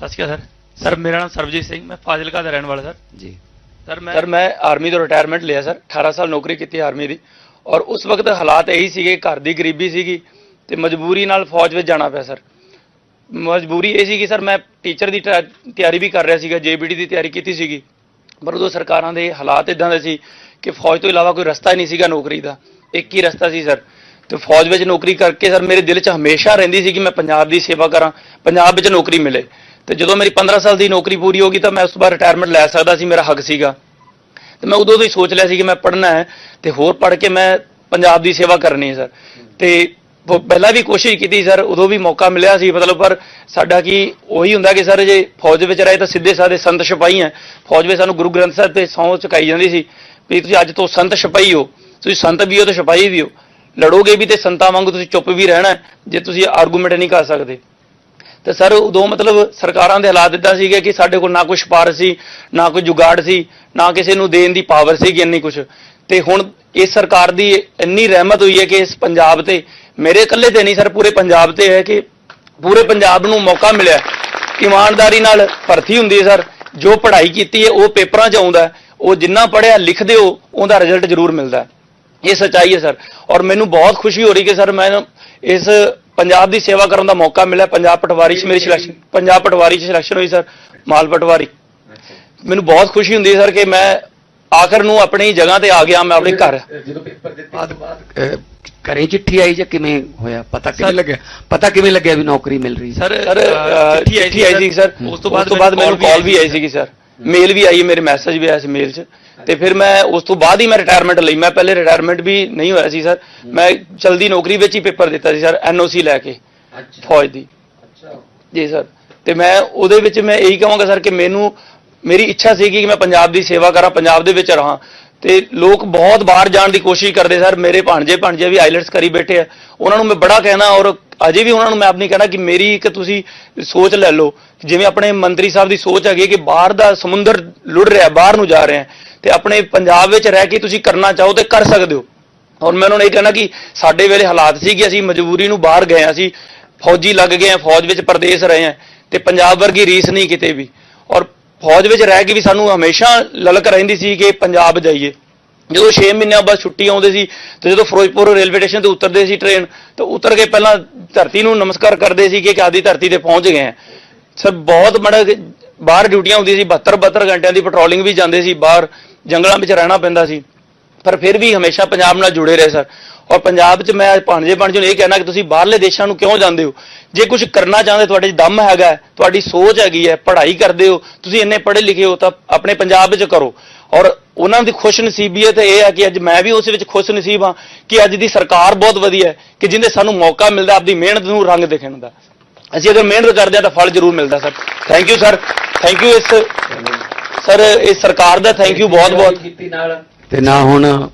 ਸਤਿ ਸ਼੍ਰੀ ਅਕਾਲ sir. Sir ਮੇਰਾ ਨਾਮ ਸਰਬਜੀਤ ਸਿੰਘ ਮੈਂ ਫਾਜ਼ਿਲਕਾ ਦਾ ਰਹਿਣ ਵਾਲਾ ਸਰ। ਜੀ। ਸਰ ਮੈਂ ਸਰ ਮੈਂ ਆਰਮੀ ਤੋਂ ਰਿਟਾਇਰਮੈਂਟ ਲਿਆ ਸਰ। 18 ਸਾਲ ਨੌਕਰੀ ਕੀਤੀ ਆਰਮੀ ਦੀ। ਔਰ ਉਸ ਵਕਤ ਹਾਲਾਤ ਇਹੀ ਸੀਗੇ ਘਰ ਦੀ ਗਰੀਬੀ ਸੀਗੀ ਤੇ ਮਜਬੂਰੀ ਨਾਲ ਫੌਜ ਵਿੱਚ ਜਾਣਾ ਪਿਆ ਸਰ। ਮਜਬੂਰੀ ਇਹ ਸੀ ਕਿ ਸਰ ਮੈਂ ਟੀਚਰ ਦੀ ਤਿਆਰੀ ਵੀ ਕਰ ਰਿਹਾ ਸੀਗਾ ਜੇਬੀਡੀ ਦੀ ਤਿਆਰੀ ਕੀਤੀ ਸੀਗੀ। ਪਰ ਉਦੋਂ ਸਰਕਾਰਾਂ ਦੇ ਹਾਲਾਤ ਇਦਾਂ ਦੇ ਸੀ ਕਿ ਫੌਜ ਤੋਂ ਇਲਾਵਾ ਕੋਈ ਰਸਤਾ ਹੀ ਨਹੀਂ ਸੀਗਾ ਨੌਕਰੀ ਦਾ। ਇੱਕ ਹੀ ਰਸਤਾ ਸੀ ਸਰ। ਤੇ ਫੌਜ ਵਿੱਚ ਨੌਕਰੀ ਕਰਕੇ ਸਰ ਮੇਰੇ ਦਿਲ 'ਚ ਹਮੇਸ਼ਾ ਰਹਿੰਦੀ ਸੀ ਕਿ ਮੈਂ ਪੰਜਾਬ ਦੀ ਸੇਵਾ ਕਰਾਂ ਪੰਜਾਬ ਵਿੱਚ ਨੌਕਰੀ ਮਿਲੇ। ਤੇ ਜਦੋਂ ਮੇਰੀ 15 ਸਾਲ ਦੀ ਨੌਕਰੀ ਪੂਰੀ ਹੋ ਗਈ ਤਾਂ ਮੈਂ ਉਸ ਤੋਂ ਬਾਅਦ ਰਿਟਾਇਰਮੈਂਟ ਲੈ ਸਕਦਾ ਸੀ, ਮੇਰਾ ਹੱਕ ਸੀਗਾ। ਤੇ ਮੈਂ ਉਦੋਂ ਤੋਂ ਹੀ ਸੋਚ ਲਿਆ ਸੀ ਕਿ ਮੈਂ ਪੜ੍ਹਨਾ ਹੈ ਤੇ ਹੋਰ ਪੜ੍ਹ ਕੇ ਮੈਂ ਪੰਜਾਬ ਦੀ ਸੇਵਾ ਕਰਨੀ ਹੈ, ਸਰ। ਤੇ ਪਹਿਲਾਂ ਵੀ ਕੋਸ਼ਿਸ਼ ਕੀਤੀ ਸਰ। ਉਦੋਂ ਵੀ ਮੌਕਾ ਮਿਲਿਆ ਸੀ, ਮਤਲਬ ਪਰ ਸਾਡਾ ਕੀ ਉਹੀ ਹੁੰਦਾ ਕਿ, ਸਰ, ਜੇ ਫੌਜ ਵਿੱਚ ਰਹੇ ਤਾਂ ਸਿੱਧੇ ਸਾਦੇ ਸੰਤ ਸਿਪਾਹੀ ਹੈ। ਫੌਜ ਵਿੱਚ ਸਾਨੂੰ ਗੁਰੂ ਗ੍ਰੰਥ ਸਾਹਿਬ ਤੇ ਸਹੁੰ ਚੁਕਾਈ ਜਾਂਦੀ ਸੀ ਵੀ ਤੁਸੀਂ ਅੱਜ ਤੋਂ ਸੰਤ ਸਿਪਾਹੀ ਹੋ। ਤੁਸੀਂ ਸੰਤ ਵੀ ਹੋ ਤੇ ਸਿਪਾਹੀ ਵੀ ਹੋ। ਲੜੋਗੇ ਵੀ ਤੇ ਸੰਤਾਂ ਵਾਂਗੂ ਤੁਸੀਂ ਚੁੱਪ ਵੀ ਰਹਿਣਾ ਜੇ ਤੁਸੀਂ ਆਰਗੂਮੈਂਟ ਨਹੀਂ ਕਰ ਸਕਦੇ। ਤੇ ਸਰ, ਉਦੋਂ ਮਤਲਬ ਸਰਕਾਰਾਂ ਦੇ ਹਾਲਾਤ ਇਦਾਂ ਸੀਗੇ ਕਿ ਸਾਡੇ ਕੋਲ ਨਾ ਕੋਈ ਸਿਫਾਰਸ਼ ਸੀ, ਨਾ ਕੋਈ ਜੁਗਾੜ ਸੀ, ਨਾ ਕਿਸੇ ਨੂੰ ਦੇਣ ਦੀ ਪਾਵਰ ਸੀਗੀ ਇੰਨੀ ਕੁਝ ਤੇ ਹੁਣ ਇਸ ਸਰਕਾਰ ਦੀ ਇੰਨੀ ਰਹਿਮਤ ਹੋਈ ਹੈ ਕਿ ਇਸ ਪੰਜਾਬ ਤੇ, ਮੇਰੇ ਇਕੱਲੇ ਤੇ ਨਹੀਂ ਸਰ, ਪੂਰੇ ਪੰਜਾਬ ਤੇ ਹੈ ਕਿ ਪੂਰੇ ਪੰਜਾਬ ਨੂੰ ਮੌਕਾ ਮਿਲਿਆ ਇਮਾਨਦਾਰੀ ਨਾਲ ਭਰਤੀ ਹੁੰਦੀ ਹੈ ਸਰ। ਜੋ ਪੜ੍ਹਾਈ ਕੀਤੀ ਹੈ, ਉਹ ਪੇਪਰਾਂ 'ਚ ਆਉਂਦਾ ਉਹ ਜਿੰਨਾ ਪੜ੍ਹਿਆ ਲਿਖਦੇ ਹੋ, ਉਹਦਾ ਰਿਜ਼ਲਟ ਜ਼ਰੂਰ ਮਿਲਦਾ ਹੈ। ਇਹ ਸੱਚਾਈ ਹੈ ਸਰ। ਔਰ ਮੈਨੂੰ ਬਹੁਤ ਖੁਸ਼ੀ ਹੋ ਰਹੀ ਕਿ ਸਰ ਮੈਂ ਇਸ ਪੰਜਾਬ ਦੀ ਸੇਵਾ ਕਰਨ ਦਾ ਮੌਕਾ ਮਿਲਿਆ। ਪੰਜਾਬ ਪਟਵਾਰੀ 'ਚ ਮੇਰੀ ਸਿਲੈਕਸ਼ਨ ਪੰਜਾਬ ਪਟਵਾਰੀ 'ਚ ਸਿਲੈਕਸ਼ਨ ਹੋਈ ਸਰ। ਮਾਲ ਪਟਵਾਰੀ। ਮੈਨੂੰ ਬਹੁਤ ਖੁਸ਼ੀ ਹੁੰਦੀ ਹੈ ਸਰ ਕਿ ਮੈਂ ਆਖਰ ਨੂੰ ਆਪਣੀ ਜਗ੍ਹਾ ਤੇ ਆ ਗਿਆ ਮੈਂ ਆਪਣੇ ਘਰ। ਜਦੋਂ ਪੇਪਰ ਦਿੱਤੇ ਤੋਂ ਬਾਅਦ ਕਰੇ ਚਿੱਠੀ ਆਈ ਜਾਂ ਕਿਵੇਂ ਹੋਇਆ? ਪਤਾ ਕਿਵੇਂ ਲੱਗਿਆ? ਪਤਾ ਕਿਵੇਂ ਲੱਗਿਆ ਵੀ ਨੌਕਰੀ ਮਿਲ ਰਹੀ ਸਰ ਚਿੱਠੀ ਆਈ ਸੀ ਸਰ। ਉਸ ਤੋਂ ਬਾਅਦ ਮੈਨੂੰ ਕਾਲ ਵੀ ਆਈ ਸੀਗੀ ਸਰ। ਮੇਲ ਵੀ ਆਈ ਮੇਰੇ ਮੈਸੇਜ ਵੀ ਆਇਆ ਸੀ ਮੇਲ 'ਚ। ਤੇ ਫਿਰ ਮੈਂ ਉਸ ਤੋਂ ਬਾਅਦ ਹੀ ਮੈਂ ਰਿਟਾਇਰਮੈਂਟ ਲਈ। ਮੈਂ ਪਹਿਲੇ ਰਿਟਾਇਰਮੈਂਟ ਵੀ ਨਹੀਂ ਹੋਇਆ ਸੀ ਸਰ। ਮੈਂ ਚਲਦੀ ਨੌਕਰੀ ਵਿੱਚ ਹੀ ਪੇਪਰ ਦਿੱਤਾ ਸੀ ਸਰ ਐਨਓਸੀ ਲੈ ਕੇ ਅੱਛਾ। ਫੌਜ ਦੀ। ਅੱਛਾ। ਜੀ ਸਰ। ਤੇ ਮੈਂ ਉਹਦੇ ਵਿੱਚ ਮੈਂ ਇਹੀ ਕਹਾਂਗਾ ਸਰ ਕਿ ਮੈਨੂੰ ਮੇਰੀ ਇੱਛਾ ਸੀ ਕਿ ਮੈਂ ਪੰਜਾਬ ਦੀ ਸੇਵਾ ਕਰਾਂ ਪੰਜਾਬ ਦੇ ਵਿੱਚ ਰਹਾਂ। ਤੇ ਲੋਕ ਬਹੁਤ ਬਾਹਰ ਜਾਣ ਦੀ ਕੋਸ਼ਿਸ਼ ਕਰਦੇ ਸਰ। ਮੇਰੇ ਭਾਣਜੇ ਭਾਣਜੇ ਵੀ ਆਈਲੈਟਸ ਕਰੀ ਬੈਠੇ ਆ। ਉਹਨਾਂ ਨੂੰ ਮੈਂ ਬੜਾ ਕਹਿਣਾ ਔਰ ਅਜੇ ਵੀ ਉਹਨਾਂ ਨੂੰ ਮੈਂ ਆਪਣੀ ਕਹਿਣਾ ਕਿ ਮੇਰੀ ਇੱਕ ਤੁਸੀਂ ਸੋਚ ਲੈ ਲਓ। ਜਿਵੇਂ ਆਪਣੇ ਮੰਤਰੀ ਸਾਹਿਬ ਦੀ ਸੋਚ ਹੈਗੀ ਕਿ ਬਾਹਰ ਦਾ ਸਮੁੰਦਰ ਲੁੜ ਰਿਹਾ ਬਾਹਰ ਨੂੰ ਜਾ ਰਹੇ ਤੇ ਆਪਣੇ ਪੰਜਾਬ ਵਿੱਚ ਰਹਿ ਕੇ ਤੁਸੀਂ ਕਰਨਾ ਚਾਹੋ ਤੇ ਕਰ ਸਕਦੇ ਹੋ। ਔਰ ਮੈਂ ਉਹਨਾਂ ਨੂੰ ਇਹ ਕਹਿਣਾ ਕਿ ਸਾਡੇ ਵੇਲੇ ਹਾਲਾਤ ਸੀ ਕਿ ਅਸੀਂ ਮਜਬੂਰੀ ਨੂੰ ਬਾਹਰ ਗਏ ਹਾਂ, ਅਸੀਂ ਫੌਜੀ ਲੱਗ ਗਏ ਹਾਂ, ਫੌਜ ਵਿੱਚ ਪਰਦੇਸ਼ ਰਹੇ ਹਾਂ ਤੇ ਪੰਜਾਬ ਵਰਗੀ ਰੀਸ ਨਹੀਂ ਕਿਤੇ ਵੀ। ਔਰ ਫੌਜ ਵਿੱਚ ਰਹਿ ਕੇ ਵੀ ਸਾਨੂੰ ਹਮੇਸ਼ਾ ਲਲਕ ਰਹਿੰਦੀ ਸੀ ਕਿ ਪੰਜਾਬ ਜਾਈਏ। ਜਦੋਂ 6 ਮਹੀਨਿਆਂ ਬਾਅਦ ਛੁੱਟੀ ਆਉਂਦੇ ਸੀ ਤੇ ਜਦੋਂ ਫਿਰੋਜ਼ਪੁਰ ਰੇਲਵੇ ਸਟੇਸ਼ਨ ਤੇ ਉਤਰਦੇ ਸੀ ਟ੍ਰੇਨ, ਤਾਂ ਉਤਰ ਕੇ ਪਹਿਲਾਂ ਧਰਤੀ ਨੂੰ ਨਮਸਕਾਰ ਕਰਦੇ ਸੀ ਕਿ ਆਦੀ ਧਰਤੀ ਤੇ ਪਹੁੰਚ ਗਏ ਹਾਂ। ਸਰ, ਬਹੁਤ ਬੜਾ ਬਾਹਰ ਡਿਊਟੀਆਂ ਹੁੰਦੀਆਂ ਸੀ 72 72 ਘੰਟਿਆਂ ਦੀ ਪੈਟਰੋਲਿੰਗ ਵੀ ਜਾਂਦੇ ਸੀ ਬਾਹਰ। ਜੰਗਲਾਂ ਵਿੱਚ ਰਹਿਣਾ ਪੈਂਦਾ ਸੀ। ਪਰ ਫਿਰ ਵੀ ਹਮੇਸ਼ਾ ਪੰਜਾਬ ਨਾਲ ਜੁੜੇ ਰਹੇ, ਸਰ। ਔਰ ਪੰਜਾਬ 'ਚ ਮੈਂ ਭਾਣਜੇ ਭਾਣਜੇ ਨੂੰ ਇਹ ਕਹਿਣਾ ਕਿ ਤੁਸੀਂ ਬਾਹਰਲੇ ਦੇਸ਼ਾਂ ਨੂੰ ਕਿਉਂ ਜਾਂਦੇ ਹੋ? ਜੇ ਕੁਝ ਕਰਨਾ ਚਾਹੁੰਦੇ, ਤੁਹਾਡੇ 'ਚ ਦਮ ਹੈਗਾ ਤੁਹਾਡੀ ਸੋਚ ਹੈਗੀ ਹੈ, ਪੜ੍ਹਾਈ ਕਰਦੇ ਹੋ, ਤੁਸੀਂ ਇੰਨੇ ਪੜ੍ਹੇ ਲਿਖੇ ਹੋ, ਤਾਂ ਆਪਣੇ ਪੰਜਾਬ 'ਚ ਕਰੋ। ਔਰ ਉਹਨਾਂ ਦੀ ਖੁਸ਼ ਨਸੀਬੀਅਤ ਇਹ ਹੈ ਕਿ ਅੱਜ ਮੈਂ ਵੀ ਉਸ ਵਿੱਚ ਖੁਸ਼ ਨਸੀਬ ਹਾਂ ਕਿ ਅੱਜ ਦੀ ਸਰਕਾਰ ਬਹੁਤ ਵਧੀਆ ਹੈ, ਕਿ ਜਿੰਦੇ ਸਾਨੂੰ ਮੌਕਾ ਮਿਲਦਾ, ਆਪਦੀ ਮਿਹਨਤ ਨੂੰ ਰੰਗ ਦਿਖਣ ਦਾ। ਅਸੀਂ ਅਗਰ ਮਿਹਨਤ ਕਰਦੇ ਹਾਂ ਤਾਂ ਫਲ ਜ਼ਰੂਰ ਮਿਲਦਾ, sir. Thank you sir thank you ਇਸ ਸਰ ਇਸ ਸਰਕਾਰ ਦਾ ਥੈਂਕ ਯੂ ਬਹੁਤ ਬਹੁਤ। ਕੀਤੀ ਨਾਲ। ਤੇ ਨਾ ਹੁਣ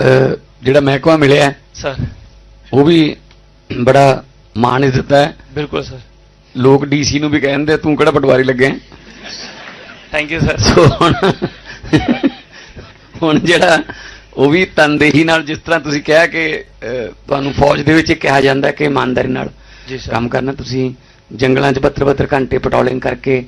ਅਹ, ਜਿਹੜਾ ਮਹਿਕਮਾ ਮਿਲਿਆ ਹੈ, ਸਰ। ਉਹ ਵੀ ਬੜਾ ਮਾਣ ਇੱਜ਼ਤ ਹੈ। ਬਿਲਕੁਲ ਸਰ। ਲੋਕ ਡੀਸੀ ਨੂੰ ਵੀ ਕਹਿੰਦੇ ਤੂੰ ਕਿਹੜਾ ਪਟਵਾਰੀ ਲੱਗਿਆ ਹੈ? ਥੈਂਕ ਯੂ ਸਰ ਸੋ ਹੁਣ ਹੁਣ ਜਿਹੜਾ ਉਹ ਵੀ ਤਨਦੇਹੀ ਨਾਲ ਜਿਸ ਤਰ੍ਹਾਂ ਤੁਸੀਂ ਕਿਹਾ ਕਿ ਅਹ, ਤੁਹਾਨੂੰ ਫੌਜ ਦੇ ਵਿੱਚ ਇਹ ਕਿਹਾ ਜਾਂਦਾ ਕਿ ਇਮਾਨਦਾਰੀ ਨਾਲ ਜੀ ਸਰ ਕੰਮ ਕਰਨਾ ਤੁਸੀਂ ਜੰਗਲਾਂ 'ਚ 72 72 ਘੰਟੇ ਪੈਟਰੋਲਿੰਗ ਕਰਕੇ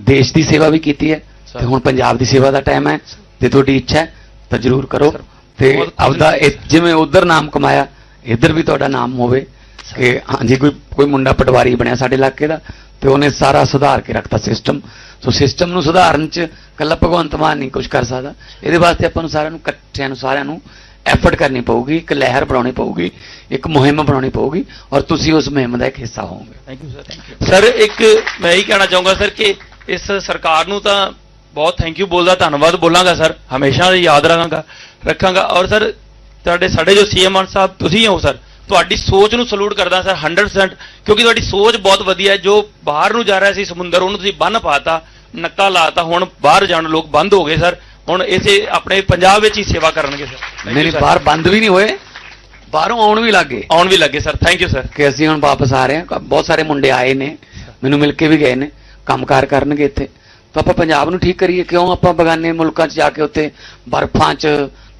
ਦੇਸ਼ ਦੀ ਸੇਵਾ ਵੀ ਕੀਤੀ ਹੈ। ਤੇ ਹੁਣ ਪੰਜਾਬ ਦੀ ਸੇਵਾ ਦਾ ਟਾਈਮ ਹੈ ਤੇ ਤੁਹਾਡੀ ਇੱਛਾ ਹੈ ਤਾਂ ਜ਼ਰੂਰ ਕਰੋ। ਤੇ ਆਪਦਾ ਜਿਵੇਂ ਉਧਰ ਨਾਮ ਕਮਾਇਆ ਇੱਧਰ ਵੀ ਤੁਹਾਡਾ ਨਾਮ ਹੋਵੇ ਕਿ ਹਾਂਜੀ ਕੋਈ ਕੋਈ ਮੁੰਡਾ ਪਟਵਾਰੀ ਬਣਿਆ ਸਾਡੇ ਇਲਾਕੇ ਦਾ ਤੇ ਉਹਨੇ ਸਾਰਾ ਸੁਧਾਰ ਕੇ ਰੱਖਤਾ ਸਿਸਟਮ ਸੋ ਸਿਸਟਮ ਨੂੰ ਸੁਧਾਰਨ 'ਚ ਕੱਲਾ ਭਗਵੰਤ ਮਾਨ ਨਹੀਂ ਕੁਝ ਕਰ ਸਕਦਾ। ਇਹਦੇ ਵਾਸਤੇ ਆਪਾਂ ਨੂੰ ਸਾਰਿਆਂ ਨੂੰ ਇਕੱਠਿਆਂ ਨੂੰ ਸਾਰਿਆਂ ਨੂੰ ਐਫਰਟ ਕਰਨੀ ਪਊਗੀ ਇੱਕ ਲਹਿਰ ਬਣਾਉਣੀ ਪਊਗੀ ਇੱਕ ਮੁਹਿੰਮ ਬਣਾਉਣੀ ਪਊਗੀ ਔਰ ਤੁਸੀਂ ਉਸ ਮੁਹਿੰਮ ਦਾ ਇੱਕ ਹਿੱਸਾ ਹੋਵੋਗੇ। Thank you sir thank you sir ਇੱਕ ਮੈਂ ਇਹੀ ਕਹਿਣਾ ਚਾਹੂੰਗਾ ਸਰ ਕਿ ਇਸ ਸਰਕਾਰ ਨੂੰ ਤਾਂ ਬਹੁਤ ਥੈਂਕ ਯੂ ਬੋਲਦਾ ਧੰਨਵਾਦ ਬੋਲਾਂਗਾ ਸਰ ਹਮੇਸ਼ਾ ਯਾਦ ਰੱਖਾਂਗਾ ਰੱਖਾਂਗਾ ਔਰ ਸਰ ਤੁਹਾਡੇ ਸਾਡੇ ਜੋ ਸੀਐਮ ਆਨ ਸਾਹਿਬ ਤੁਸੀਂ ਹੋ ਸਰ ਤੁਹਾਡੀ ਸੋਚ ਨੂੰ ਸਲੂਟ ਕਰਦਾ ਸਰ 100% ਕਿਉਂਕਿ ਤੁਹਾਡੀ ਸੋਚ ਬਹੁਤ ਵਧੀਆ ਹੈ ਜੋ ਬਾਹਰ ਨੂੰ ਜਾ ਰਿਹਾ ਸੀ ਸਮੁੰਦਰ ਉਹਨੂੰ ਤੁਸੀਂ ਬੰਨ ਪਾਤਾ ਨੱਕਾ ਲਾਤਾ ਹੁਣ ਬਾਹਰ ਜਾਣ ਲੋਕ ਬੰਦ ਹੋ ਗਏ ਸਰ ਹੁਣ ਇਸੇ ਆਪਣੇ ਪੰਜਾਬ ਵਿੱਚ ਹੀ ਸੇਵਾ ਕਰਨਗੇ ਸਰ sir. ਬਾਹਰ ਬੰਦ ਵੀ ਨਹੀਂ ਹੋਏ ਬਾਹਰੋਂ ਆਉਣ ਵੀ ਲੱਗੇ ਆਉਣ ਵੀ ਲੱਗੇ ਸਰ ਥੈਂਕ ਯੂ ਸਰ ਕਿ ਅਸੀਂ ਹੁਣ ਵਾਪਸ ਆ ਰਹੇ ਹਾਂ ਬਹੁਤ ਸਾਰੇ ਮੁੰਡੇ ਆਏ ਨੇ ਮੈਨੂੰ ਮਿਲ ਕੇ ਵੀ ਗਏ ਨੇ ਕੰਮਕਾਰ ਕਰਨਗੇ ਇੱਥੇ। ਤਾਂ ਆਪਾਂ ਪੰਜਾਬ ਨੂੰ ਠੀਕ ਕਰੀਏ ਕਿਉਂ ਆਪਾਂ ਬਗਾਨੇ ਮੁਲਕਾਂ 'ਚ ਜਾ ਕੇ ਉੱਥੇ ਬਰਫਾਂ 'ਚ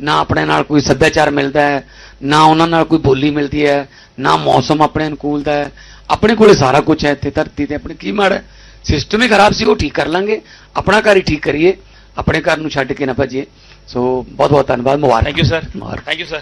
ਨਾ ਆਪਣੇ ਨਾਲ ਕੋਈ ਸੱਭਿਆਚਾਰ ਮਿਲਦਾ ਹੈ ਨਾ ਉਹਨਾਂ ਨਾਲ ਕੋਈ ਬੋਲੀ ਮਿਲਦੀ ਹੈ ਨਾ ਮੌਸਮ ਆਪਣੇ ਅਨੁਕੂਲ ਦਾ ਹੈ। ਆਪਣੇ ਕੋਲੇ ਸਾਰਾ ਕੁਝ ਹੈ ਇੱਥੇ ਧਰਤੀ ਤੇ ਆਪਣੇ ਕੀ ਮਾੜਾ? ਸਿਸਟਮ ਹੀ ਖਰਾਬ ਸੀ ਉਹ ਠੀਕ ਕਰ ਲਾਂਗੇ ਆਪਣਾ ਘਰ ਹੀ ਠੀਕ ਕਰੀਏ ਆਪਣੇ ਘਰ ਨੂੰ ਛੱਡ ਕੇ ਨਾ ਭੱਜੀਏ। ਸੋ ਬਹੁਤ ਬਹੁਤ ਧੰਨਵਾਦ ਮੁਬਾਰਕ। Thank you sir thank you sir